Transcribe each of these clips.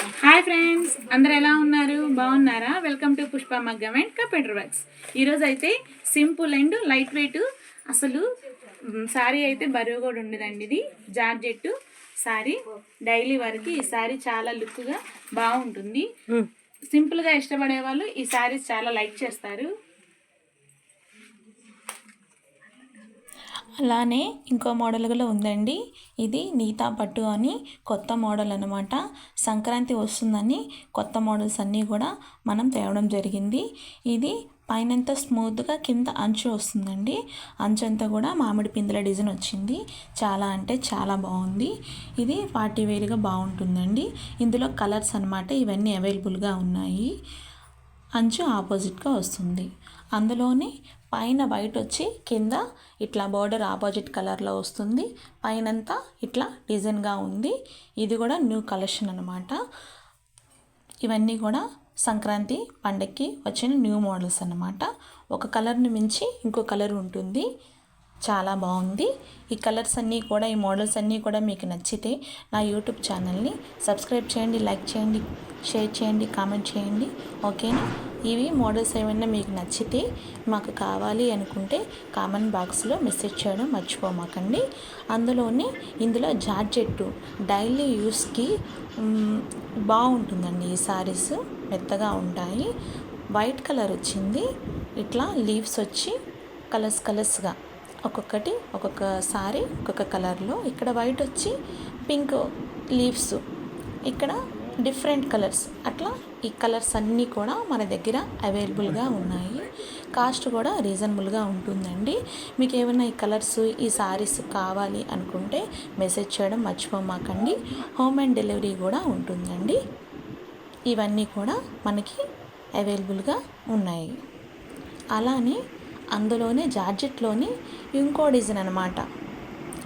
Hi friends అందరు ఎలా ఉన్నారు? బాగున్నారా? వెల్కమ్ టు పుష్ప మగ్గం అండ్ కంప్యూటర్ వర్క్స్ ఈరోజు అయితే సింపుల్ అండ్ లైట్ వెయిట్. అసలు శారీ అయితే బరువు కూడా ఉండదండి ఇది. జార్జెట్ శారీ డైలీ వరకు ఈ శారీ చాలా లుక్గా బాగుంటుంది. సింపుల్గా ఇష్టపడే వాళ్ళు ఈ శారీస్ చాలా లైక్ చేస్తారు. అలానే ఇంకో మోడల్ కూడా ఉందండి. ఇది నీతా పట్టు అని కొత్త మోడల్ అనమాట సంక్రాంతి వస్తుందని కొత్త మోడల్స్ అన్నీ కూడా మనం తేవడం జరిగింది. ఇది పైనంతా స్మూత్గా కింద అంచు వస్తుందండి. అంచు అంతా కూడా మామిడి పిందెల డిజైన్ వచ్చింది. చాలా అంటే చాలా బాగుంది ఇది పార్టీ వేర్గా బాగుంటుందండి ఇందులో కలర్స్ అనమాట ఇవన్నీ అవైలబుల్గా ఉన్నాయి. అంచు ఆపోజిట్గా వస్తుంది. అందులోనే పైన వైట్ వచ్చి కింద ఇట్లా బార్డర్ ఆపోజిట్ కలర్లో వస్తుంది. పైనంతా ఇట్లా డిజైన్గా ఉంది. ఇది కూడా న్యూ కలెక్షన్ అనమాట ఇవన్నీ కూడా సంక్రాంతి పండక్కి వచ్చిన న్యూ మోడల్స్ అనమాట ఒక కలర్ని మించి ఇంకో కలర్ ఉంటుంది. చాలా బాగుంది. ఈ కలర్స్ అన్నీ కూడా ఈ మోడల్స్ అన్నీ కూడా మీకు నచ్చితే నా యూట్యూబ్ ఛానల్ని సబ్స్క్రైబ్ చేయండి లైక్ చేయండి షేర్ చేయండి కామెంట్ చేయండి. ఓకేనా? ఇవి మోడల్స్ ఏమైనా మీకు నచ్చితే మాకు కావాలి అనుకుంటే కామెంట్ బాక్స్లో మెసేజ్ చేయడం మర్చిపోమాకండి. అందులోనే ఇందులో జార్జెట్టు డైలీ యూస్కి బాగుంటుందండి ఈ సారీస్. మెత్తగా ఉంటాయి. వైట్ కలర్ వచ్చింది. ఇట్లా లీవ్స్ వచ్చి కలర్స్ కలర్స్గా ఒక్కొక్కటి ఒక్కొక్క సారీ ఒక్కొక్క కలర్లో. ఇక్కడ వైట్ వచ్చి పింక్ లీవ్స్. ఇక్కడ డిఫరెంట్ కలర్స్. అట్లా ఈ కలర్స్ అన్నీ కూడా మన దగ్గర అవైలబుల్గా ఉన్నాయి. కాస్ట్ కూడా రీజనబుల్గా ఉంటుందండి. మీకు ఏమైనా ఈ కలర్స్ ఈ సారీస్ కావాలి అనుకుంటే మెసేజ్ చేయడం మర్చిపోమాకండి. హోమ్ అండ్ డెలివరీ కూడా ఉంటుందండి. ఇవన్నీ కూడా మనకి అవైలబుల్గా ఉన్నాయి. అలానే అందులోనే జార్జెట్లోని ఇంకో డిజైన్ అనమాట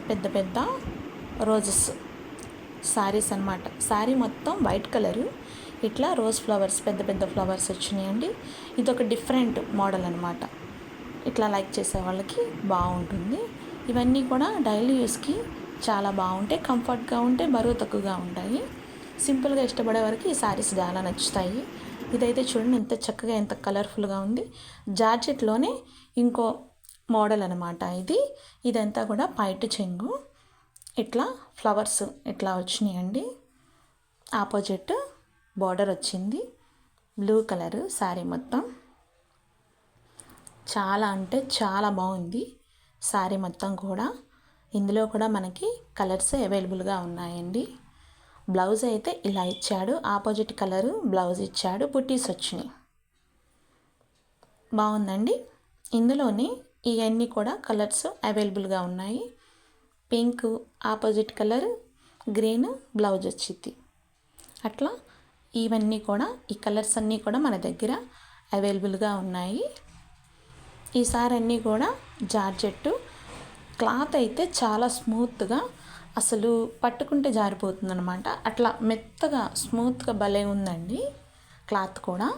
పెద్ద పెద్ద రోజెస్ శారీస్ అనమాట శారీ మొత్తం వైట్ కలరు. ఇట్లా రోజ్ ఫ్లవర్స్ పెద్ద పెద్ద ఫ్లవర్స్ వచ్చినాయండి. ఇది ఒక డిఫరెంట్ మోడల్ అనమాట ఇట్లా లైక్ చేసే వాళ్ళకి బాగుంటుంది. ఇవన్నీ కూడా డైలీ యూస్కి చాలా బాగుంటాయి. కంఫర్ట్గా ఉంటాయి బరువు తక్కువగా ఉంటాయి. సింపుల్గా ఇష్టపడే వరకు ఈ శారీస్ చాలా నచ్చుతాయి. ఇదైతే చూడండి ఎంత చక్కగా ఎంత కలర్ఫుల్గా ఉంది. జార్జెట్లోనే ఇంకో మోడల్ అనమాట ఇది. ఇదంతా కూడా పైటు చెంగు. ఇట్లా ఫ్లవర్స్ ఇట్లా వచ్చినాయండి. ఆపోజిట్ బార్డర్ వచ్చింది. బ్లూ కలర్ శారీ మొత్తం. చాలా అంటే చాలా బాగుంది శారీ మొత్తం కూడా. ఇందులో కూడా మనకి కలర్స్ అవైలబుల్గా ఉన్నాయండి. బ్లౌజ్ అయితే ఇలా ఇచ్చాడు. ఆపోజిట్ కలరు బ్లౌజ్ ఇచ్చాడు. బుట్టీస్ వచ్చినాయి. బాగుందండి. ఇందులోనే ఇవన్నీ కూడా కలర్స్ అవైలబుల్గా ఉన్నాయి. Pink opposite colour green blouse వచ్చింది. అట్లా ఇవన్నీ కూడా ఈ కలర్స్ అన్నీ కూడా మన దగ్గర అవైలబుల్గా ఉన్నాయి. ఈసారి అన్నీ కూడా జార్జెట్టు. క్లాత్ అయితే చాలా స్మూత్గా అసలు పట్టుకుంటే జారిపోతుంది అనమాట అట్లా మెత్తగా స్మూత్గా భలే ఉందండి. క్లాత్ కూడా.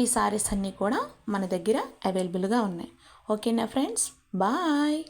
ఈ సారీస్ అన్నీ కూడా మన దగ్గర అవైలబుల్గా ఉన్నాయి. ఓకేనా ఫ్రెండ్స్? బాయ్!